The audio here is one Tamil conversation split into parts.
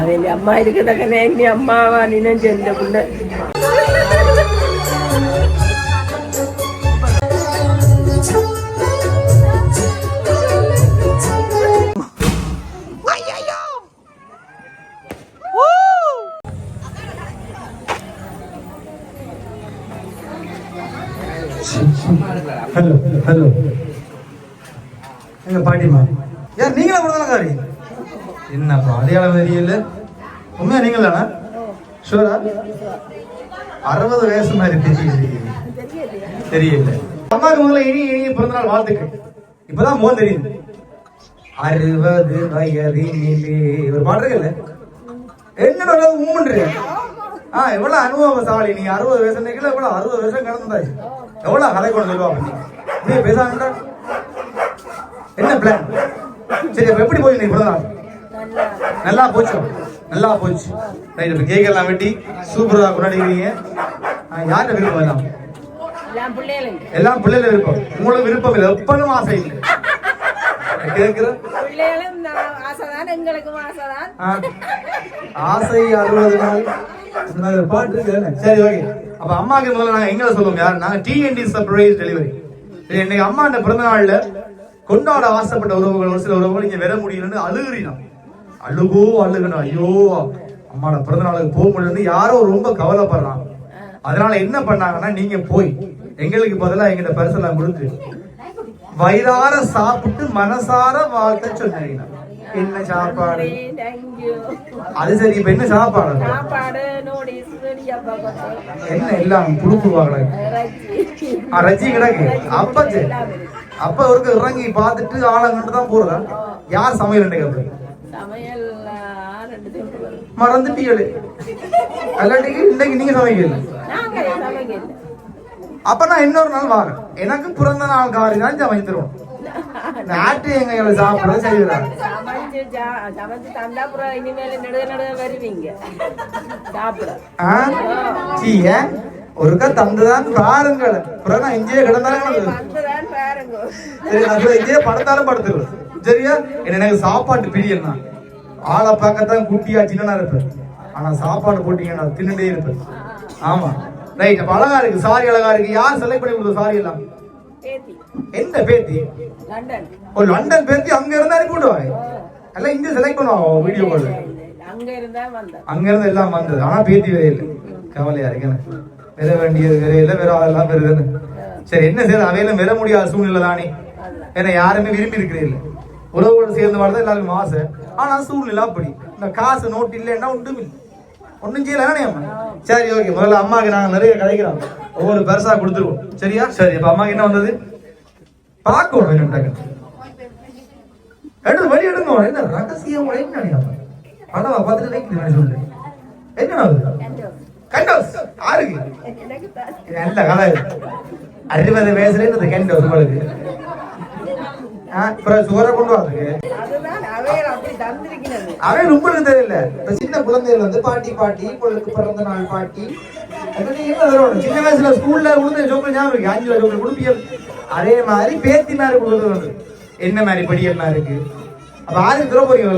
അതിന്റെ അമ്മ ഇരിക്കുന്നൊക്കെ എന്റെ അമ്മാവാ നിന്നെ എന്റെ പുണ്ട് ഹലോ ഹലോ பாட்டிமா ஏன் நீங்களா கொடுத்தலக்காரி என்னப்பா அடையாளம் தெரியல. உண்மையா நீங்கள் தானே ஷூரா அறுபது வயசு மாதிரி தெரியல தெரியல. அம்மாவுக்கு முதல்ல இனி இனி பிறந்தநாள் வாழ்த்துக்கள். இப்பதான் மோன் தெரியுது. அறுபது வயதினிலே. ஒரு பாட்டு இருக்குல்ல? என்ன மூன்று ஆ எவ்வளவு அனுபவசாலி நீ அறுபது வயசு நினைக்கல எவ்வளவு அறுபது வருஷம் கடந்தாச்சு எவ்வளவு கதை கொண்டு சொல்லுவா பண்ணி நீ பேசாங்கடா என்ன பிளான் சரி அப்ப எப்படி போய் இவ்வளவு நாள் நல்லா போச்சு. நல்லா போச்சு. ரைட் இப்ப கேக் எல்லாம் வெட்டி சூப்பரா கொண்டாடிக்கிறீங்க. யார்கிட்ட விருப்பம் எல்லாம் எல்லாம் பிள்ளைல விருப்பம். உங்களுக்கு விருப்பம் இல்லை. எப்பவும் ஆசை இல்லை. ஆசை அறுபது நாள் சரி ஓகே. அப்ப அம்மாக்கு முதல்ல நாங்க எங்களை சொல்லுவோம் யார்? நாங்க டிஎன்டி சர்ப்ரைஸ் டெலிவரி இன்னைக்கு அம்மா அந்த பிறந்த நாள்ல கொண்டாட ஆசைப்பட்ட உறவுகள் ஒரு சில உறவுகள் இங்க வர முடியலன்னு அழுகிறீனா அழுகோ அழுகணும் ஐயோ அம்மா நான் பிறந்த நாளுக்கு போக முடியலன்னு யாரோ ரொம்ப கவலைப்படுறான். அதனால என்ன பண்ணாங்கன்னா நீங்க போய் எங்களுக்கு பதிலாக எங்கிட்ட பரிசெல்லாம் கொடுத்து வயிறார சாப்பிட்டு மனசார வாழ்த்த சொன்னீங்க என்ன சாப்பாடு? அது சரி இப்ப என்ன சாப்பாடு? என்ன எல்லாம் புழுப்பு வாங்கல ரஜி கிடக்கு. அப்ப அப்ப ஒருக்கு இறங்கி பார்த்துட்டு ஆளங்கண்டு தான் போறதா? யார் சமையல் திண்டு மறந்துட்டீங்களே அல்லாட்டி இன்னைக்கு நீங்க சமைக்கல. அப்ப நான் இன்னொரு நாள் வாரேன். எனக்கு பிறந்த நாள் காரி தான் சமைத்துருவோம் நாட்டு எங்க எங்களை சாப்பிட. செய்கிறாங்க சமைச்சு ஒருக்கா தந்துதான் பாருங்கள். அப்புறம் நான் இங்கேயே கிடந்தாலும் சரி இங்கேயே படுத்தாலும் படுத்துருவேன் சரியா? என்ன எனக்கு சாப்பாட்டு பிரியல் தான் ஆளை பார்க்கத்தான் குட்டியா சின்னனா இருப்பேன். ஆனா சாப்பாடு போட்டீங்கன்னா தின்னுட்டே இருப்பேன். ஆமா. ரைட் அப்ப அழகா இருக்கு. சாரி அழகா இருக்கு. யார் செலக்ட் பண்ணி கொடுத்த சாரி எல்லாம்? பேத்தி. எந்த பேத்தி? லண்டன். ஒரு லண்டன் பேத்தி அங்க இருந்தா அனுப்பி விடுவாங்க எல்லாம் இங்க செலக்ட் பண்ணுவாங்க வீடியோ கால் அங்க இருந்தா எல்லாம் வந்தது. ஆனா பேத்தி இல்லை. கவலையா இருக்கு எனக்கு. பெற வேண்டியது வேற இல்லை பெறுதுன்னு. சரி என்ன செய்யறது? அவையெல்லாம் பெற முடியாத சூழ்நிலை தானே. ஏன்னா யாருமே விரும்பி இருக்கிறீர்கள் உறவோடு சேர்ந்து வாழ்றது எல்லாருக்கும் ஆசை. ஆனா சூழ்நிலை அப்படி. இந்த காசு நோட்டு இல்லைன்னா ஒன்றும் இல்லை. ஒன்றும் செய்யலானே அம்மா? சரி ஓகே. முதல்ல அம்மாவுக்கு நாங்கள் நிறைய கிடைக்கிறோம் ஒவ்வொரு பெருசா கொடுத்துருவோம். சரியா? சரி இப்ப அம்மாவுக்கு என்ன வந்தது? பார்க்கணும் என்ன எடுத்து வழி எடுங்க. என்ன ரகசியம் என்ன படவா பார்த்துட்டு வைக்கிறேன் சொல்லு என்ன ஆகுது கண்டோஸ் தான் நல்ல கதை. அறுபது வயசுல இருந்து கண்டோஸ் உங்களுக்கு. அப்புறம் சுகரை கொண்டு வரதுக்கு அவன் உங்களுக்கு தெரியல. இப்ப சின்ன குழந்தைகள் வந்து பாட்டி பாட்டி உங்களுக்கு பிறந்த நாள் பாட்டி. சின்ன வயசுல ஸ்கூல்ல கொடுத்த சோக்கல் ஞாபகம் இருக்கு? அஞ்சு கொடுப்பியல் அதே மாதிரி பேத்தி மாதிரி கொடுக்குறது என்ன மாதிரி படியல்லாம் இருக்கு? அப்ப ஆருக்கு தர போறீங்க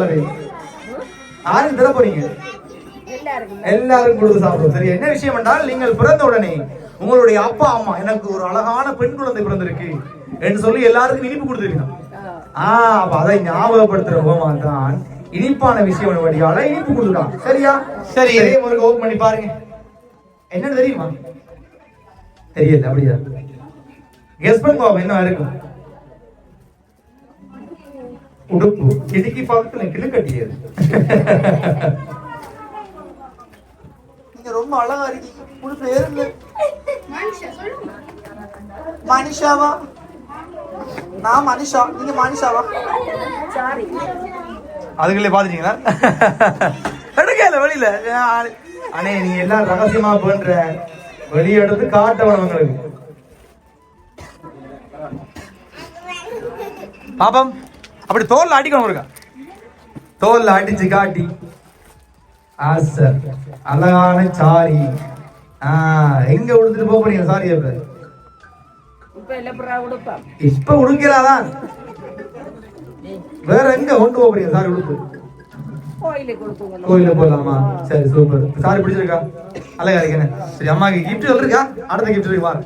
தர போறீங்க. எல்லாருக்கும். எல்லாரும் கொடுத்து சாப்பிடுவோம். சரி என்ன விஷயம் என்றால் நீங்கள் பிறந்த உடனே உங்களுடைய அப்பா அம்மா எனக்கு ஒரு அழகான பெண் குழந்தை பிறந்திருக்கு என்று சொல்லி எல்லாருக்கும் இனிப்பு கொடுத்துருக்கணும். ஆ அப்ப அதை ஞாபகப்படுத்துற விதமா தான் இனிப்பான விஷயம் வழியால இனிப்பு கொடுக்கலாம் சரியா? சரி. இதே ஒரு ஓபன் பண்ணி பாருங்க. என்னன்னு தெரியுமா? தெரியல அப்படியா? கெஸ் பண்ணுவோம் என்ன இருக்கும் உடுப்பு. கிடுக்கி பக்கத்துல கிளு கட்டியது ரொம்ப அழகா இருக்கீங்க உங்க பேரு என்ன? மனிஷாவா? நான் மனிஷா. நீங்க மனிஷாவா? சாரி அதுங்களே பாத்துட்டீங்களா? எடுக்கல வெளியில. அண்ணே நீ எல்லாம் ரகசியமா பண்ற. வெளியே எடுத்து காட்ட வேணும் உங்களுக்கு. பாப்பம். அப்படி தோல்ல அடிக்கணும் இருக்கா தோல்ல அடிச்சு காட்டி. ஆசை. அழகான சாரி எங்க உடுத்துட்டு போக போறீங்க சாரி இப்ப உடுக்கிறாதான் வேற எங்க கொண்டு போறீங்க சாரி உடுப்பு? கொடுத்துக்கணும். கோயில போலாமா? சரி சூப்பர் சாரி பிடிச்சிருக்கா? அழகா இருக்கேன் சரி அம்மாக்கு கிஃப்ட் இருக்கா அடுத்த கிஃப்ட் இருக்கு பாரு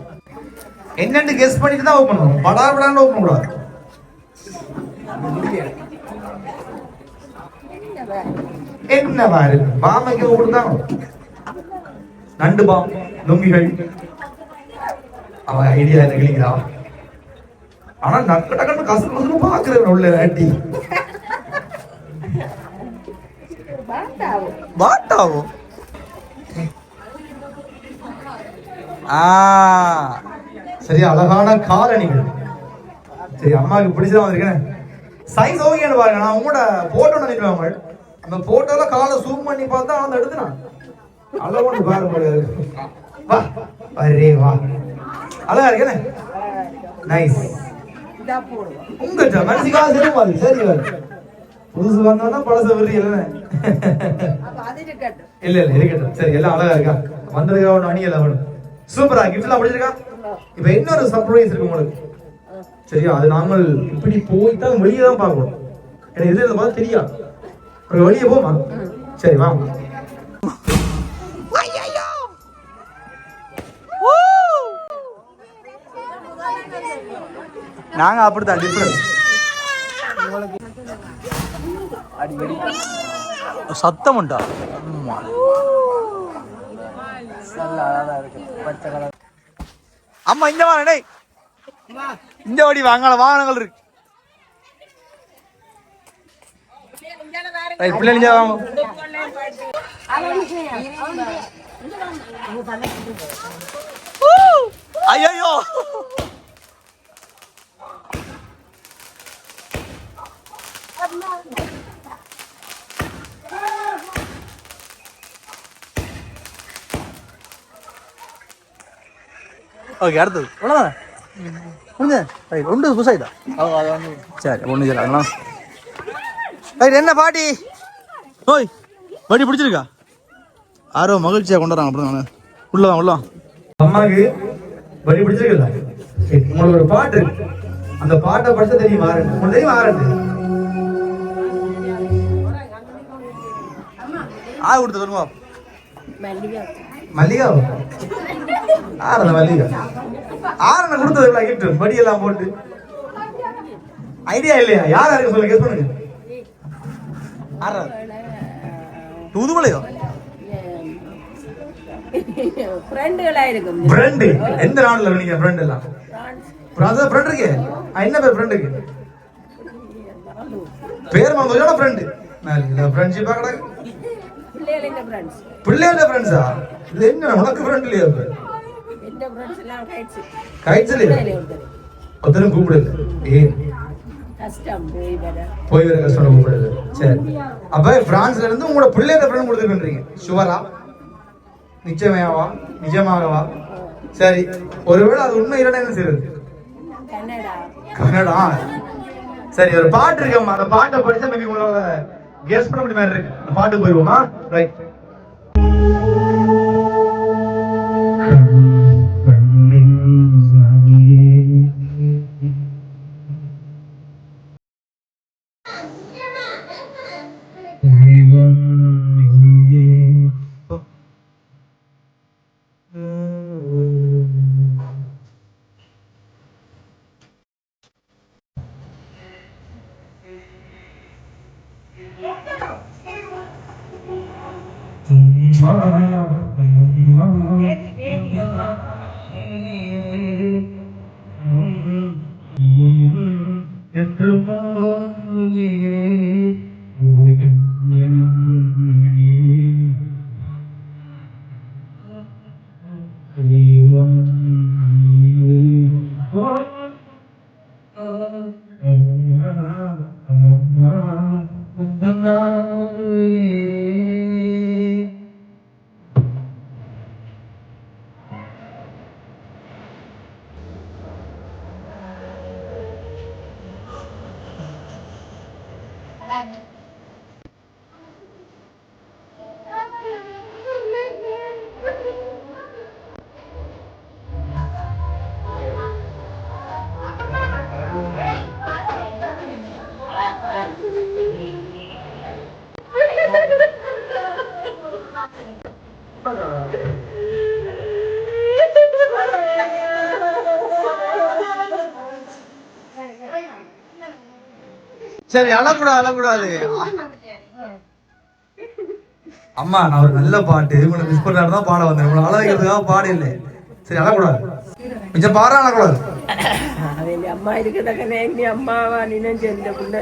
என்னன்னு கெஸ் பண்ணிட்டு தான் ஓப்பன் பண்ணுவோம் படா படான்னு ஓப்பன் கூடாது என்ன பாரு பாமைக்கு கொடுத்தாங்க நண்டு பாம் லுங்கிகள் அவன் ஐடியா என்ன கிளிக்கிறான் ஆனா நக்கு டக்குன்னு கசு கசுன்னு பாக்குறேன் உள்ள ஆட்டி பாட்டாவும் ஆ. சரி அழகான காலணிகள். சரி அம்மாவுக்கு பிடிச்சதா வந்திருக்கேன். சைஸ் ஓகேன்னு பாருங்க நான் உங்களோட போட்டோ நினைக்கிறேன் அந்த போட்டோல காலை சூம் பண்ணி பார்த்தா அந்த எடுத்துனா அழகு பாருங்க முடியாது வா அரே வா. அழகா இருக்கேனே? நைஸ் இதா உங்க மனசுக்காக சரி பாரு சரி பாரு புதுசு வந்தோம்னா பழச விடுறீ இல்லைன்னு? இருக்கட்டும் இல்ல இல்ல இருக்கட்டும். சரி எல்லாம் அழகா இருக்கா? வந்ததுக்கு ஒன்று அணியல எல்லாம் சூப்பரா கிஃப்ட் எல்லாம் பிடிச்சிருக்கா இப்ப இன்னொரு சர்ப்ரைஸ் இருக்கு உங்களுக்கு. சரியா அது நாங்கள் இப்படி போய் தான் வெளியே தான் பார்க்கணும். எனக்கு எது எதை பார்த்து தெரியாது. ஒரு வெளியே போமா சரி வாங்க நாங்க அப்படித்தான் டிஃப்ரெண்ட் சத்தம் உண்டா அம்மா இந்த வாங்க இந்த வடி வாங்கல வாகனங்கள் இருக்கு ஏய், பிள்ளைங்க இங்க வாங்க ஐயோ ஓகே அடுத்தது அவ்வளோதானே முடிஞ்ச ரைட் ஒன்று புதுசாயிதா சரி ஒன்று சரி அதெல்லாம் ரைட் என்ன பாட்டி? ஓய் பாட்டி பிடிச்சிருக்கா? ஆரோ மகிழ்ச்சியாக கொண்டு வராங்க அப்படி நான் உள்ளதான் உள்ள அம்மாவுக்கு வடி பிடிச்சிருக்கல? உங்களுக்கு ஒரு பாட்டு இருக்கு. அந்த பாட்டை படிச்சா தெரியும் ஆரண்டு உங்களுக்கு தெரியும் ஆரண்டு ஆ கொடுத்து சொல்லுங்க மல்லிகை ஆரந்த மல்லிகா? ஆரண்ட கொடுத்தது கிஃப்ட் படி எல்லாம் போட்டு. ஐடியா இல்லையா? யார் யாருக்கு சொல்லுங்க கெஸ் பண்ணுங்க. இருக்கும் ஃப்ரெண்டு எந்த நாள்ல நீங்க ஃப்ரெண்ட் எல்லாம் அதான் ஃப்ரெண்ட் இருக்கு என்ன பேர் ஃப்ரெண்டுக்கு பேர் மறந்தோட ஃப்ரெண்டு நல்ல ஃப்ரெண்ட்ஷிப்பா கிடக்கு பிள்ளையோட ஃப்ரெண்ட்ஸா இது என்ன உனக்கு ஃப்ரெண்ட் இல்லையா கைட்ஸ் இல்லையா ஒருத்தர் ஒருத்தரும் கூப்பிடல ஏன் போய் வர கஷ்டம் கூப்பிடுது சரி. அப்ப பிரான்ஸ்ல இருந்து உங்களோட பிள்ளையோட ஃப்ரெண்ட் கொடுத்துருக்கீங்க ஷுவரா நிச்சயமாவா நிஜமாகவா சரி. ஒருவேளை அது உண்மை இல்லைன்னா என்ன செய்யறது கன்னடா. சரி ஒரு பாட்டு இருக்கம்மா அந்த பாட்டை படிச்சா மேபி உங்களால கெஸ் பண்ண முடியுமா இருக்கு. பாட்டுக்கு போயிருவோமா? Right Mm-hmm. சரி அழக்கூடாது அழக்கூடாது. அம்மா நான் ஒரு நல்ல பாட்டு இவனை மிஸ் பண்ணாரு தான் பாட வந்தேன். இவனை அழ வைக்கிறதுக்காக பாடு இல்லை சரி அழக்கூடாது. மிச்சம் பாரு அழக்கூடாது. அம்மா இருக்கிறதாக்கனே நீ அம்மாவா நினைஞ்சு இந்த புள்ள.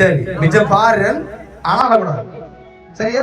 சரி மிச்சம் பாரு ஆனா அழக்கூடாது. சரியா?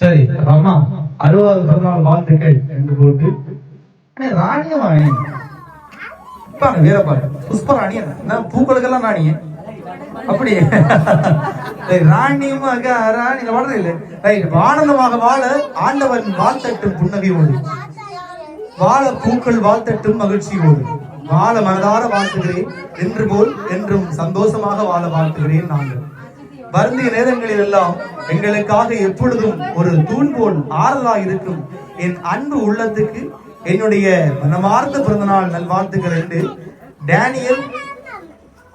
சரி அம்மா அறுபது பிறந்தநாள் வாழ்த்துக்கள் என்று போட்டு ராணியம் வீரப்பாடு பாருங்க பூக்களுக்கெல்லாம் ராணியன்? அப்படி. ராணியும் ராணியமாக ராணி வளர்றது இல்லை. ரைட் ஆனந்தமாக வாழ ஆண்டவன் வாழ்த்தட்டும் புன்னகையோடு வாழ பூக்கள் வாழ்த்தட்டும் மகிழ்ச்சியோடு வாழ மனதார வாழ்த்துகிறேன். என்று போல் என்றும் சந்தோஷமாக வாழ வாழ்த்துகிறேன் நாங்கள். வருந்திய நேரங்களில் எல்லாம் எங்களுக்காக எப்பொழுதும் ஒரு தூண் போல் ஆறுதலாக இருக்கும். என் அன்பு உள்ளத்துக்கு என்னுடைய மனமார்ந்த பிறந்தநாள் நல்வாழ்த்துக்கள் என்று டேனியல்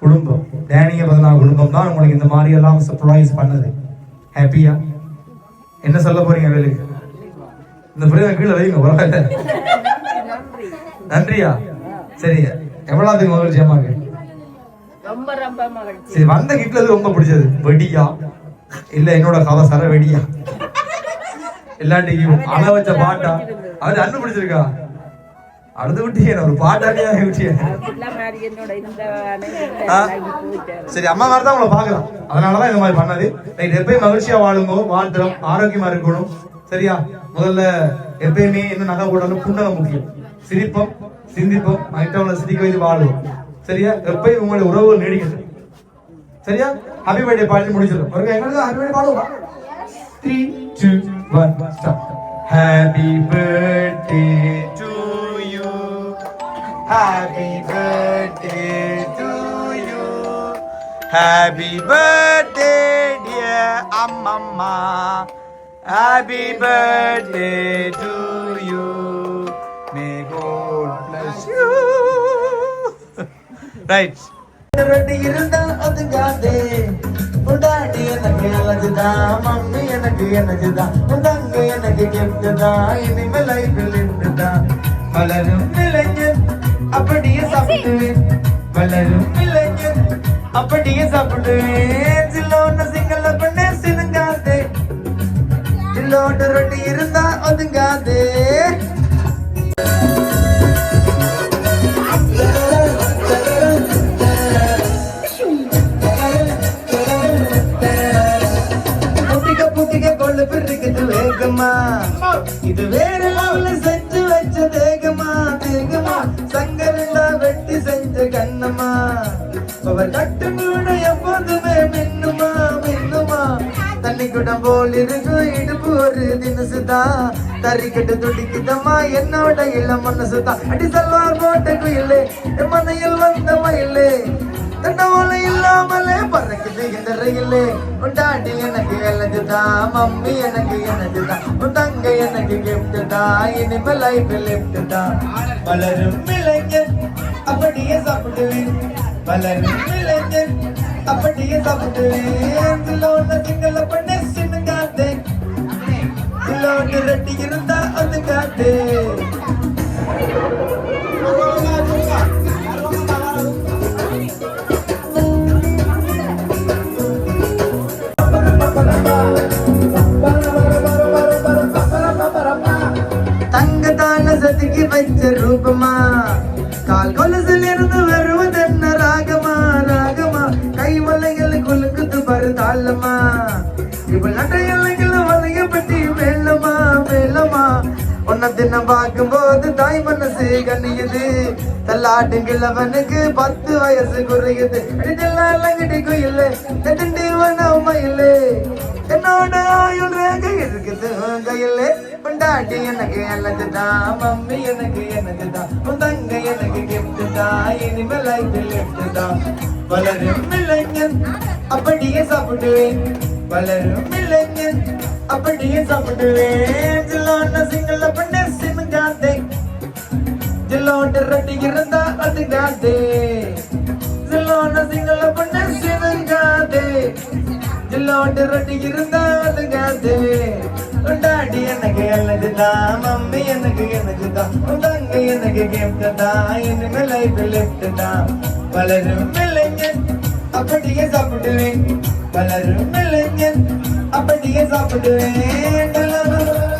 குடும்பம். டேனியல் பதினாறு குடும்பம் தான் உங்களுக்கு இந்த மாதிரி எல்லாம் சர்ப்ரைஸ் பண்ணது. ஹாப்பியா என்ன சொல்ல போறீங்க வேலைக்கு இந்த பிறகு கீழே வைங்க பரவாயில்ல. நன்றி நன்றியா? சரி எவ்வளவுக்கு மகிழ்ச்சி அம்மாக்கு ரொம்ப ரொம்ப மகிழ்ச்சி. சரி வந்த கிட்ல ரொம்ப பிடிச்சது? வெடியா? இல்ல என்னோட கதை சர வெடியா? எல்லாட்டிக்கும் அழ வச்ச பாட்டா? அது அண்ணன் பிடிச்சிருக்கா? அடுத்து விட்டியே ஒரு பாட்டாடியா விட்டியே சரி அம்மா மாதிரி தான் உங்களை பாக்கலாம் அதனாலதான் இந்த மாதிரி பண்ணது. ரைட் எப்பயும் மகிழ்ச்சியா வாழுங்க வாழ்த்துறோம் ஆரோக்கியமா இருக்கணும். சரியா? முதல்ல எப்பயுமே என்ன நகை போடாலும் புன்னகை முக்கியம். சிரிப்போம் சிந்திப்போம் மற்றவங்களை சிரிக்க வைத்து வாழுவோம். சரியா? எப்பயும் உங்களுடைய உறவு நீடிக்கட்டும். சரியா? ஹாப்பி பர்த்டே பாடி முடிச்சிடும் ஒரு எங்களுக்கு ஹாப்பி பர்த்டே பாடுவோம். Three two one start happy birthday happy birthday to you happy birthday dear அம்மம்மா happy birthday to you may God bless you right ரெண்டு இருந்தா ஒதுங்காதே உண்டாடி எனக்கு அழகுதான் மம்மி எனக்கு எனக்குதான் உண்டங்க எனக்கு gift தான் இனிமே லைஃபில் இருந்துதான் வளரும் இளைஞன் அப்படியே சாப்பிடுவேன் வளரும் இளைஞன் அப்படியே சாப்பிடுவேன் சில்லோன்னு சிங்கல்ல பண்ணே சினுங்காதே. சில்லோட்டு ரொட்டி இருந்தா ஒதுங்காதே. தினசுதான் தறிக்கட்டு துடிக்குதம்மா என்னோட இள மனசுதான் அடி சல்வார் போட்ட குயிலே மனையில் வந்த மயிலே. தண்டவாளம் இல்லாமலே பறக்குது இந்த ரயிலே. உண்டாண்டி எனக்கு எனதுதான் மம்மி எனக்கு எனதுதான் உன் தங்க எனக்கு gift தான் இனிமே லைஃப் லிஃப்ட் தான் வளரும் இளைஞன் அப்படியே சாப்பிடுவேன். வளரும் இளைஞன் அப்படியே சாப்பிடுவேன். சிங்கள பண்ண சின்னுங்காதே சிலோட்டு ரெட்டி இருந்தா அது காத்தே மனசு கண்ணியது. தள்ளாட்டும் கிழவனுக்கு பத்து வயசு குறையுது. அடிச்செல்லாம் குயில் தட்டு மயில் என்னோட ஆயுள் ரேகை இருக்குது கையில் பண்டாட்டி பொண்டாட்டி எனக்கு எனது தான் மம்மி எனக்கு எனது தான் உன் தங்க எனக்கு கிஃப்ட் தான் இனிமேல் லைஃப் லெஃப்ட் தான் வளரும் இளைஞன் அப்படியே சாப்பிடுவேன். வளரும் இளைஞன் அப்படியே சாப்பிடுவேன். ஜில்லான சிங்கள பண்ண சிம் சிமங்காதே ஜில்லோட ரொட்டி இருந்தா அதுங்காதே ஜில்லான சிங்கள பண்ண சிவங்காதே ஜில்லோட ரொட்டி இருந்தா அதுங்காதே டாடி எனக்கு எனக்குதான் மம்மி எனக்கு எனக்குதான் தங்க எனக்கு கிஃப்ட் தான் இனிமேல் லைஃப் லெஃப்ட் தான் வளரும் இளைஞன் அப்படியே சாப்பிடுவேன். வளரும் இளைஞன் அப்படியே சாப்பிடுவேன்.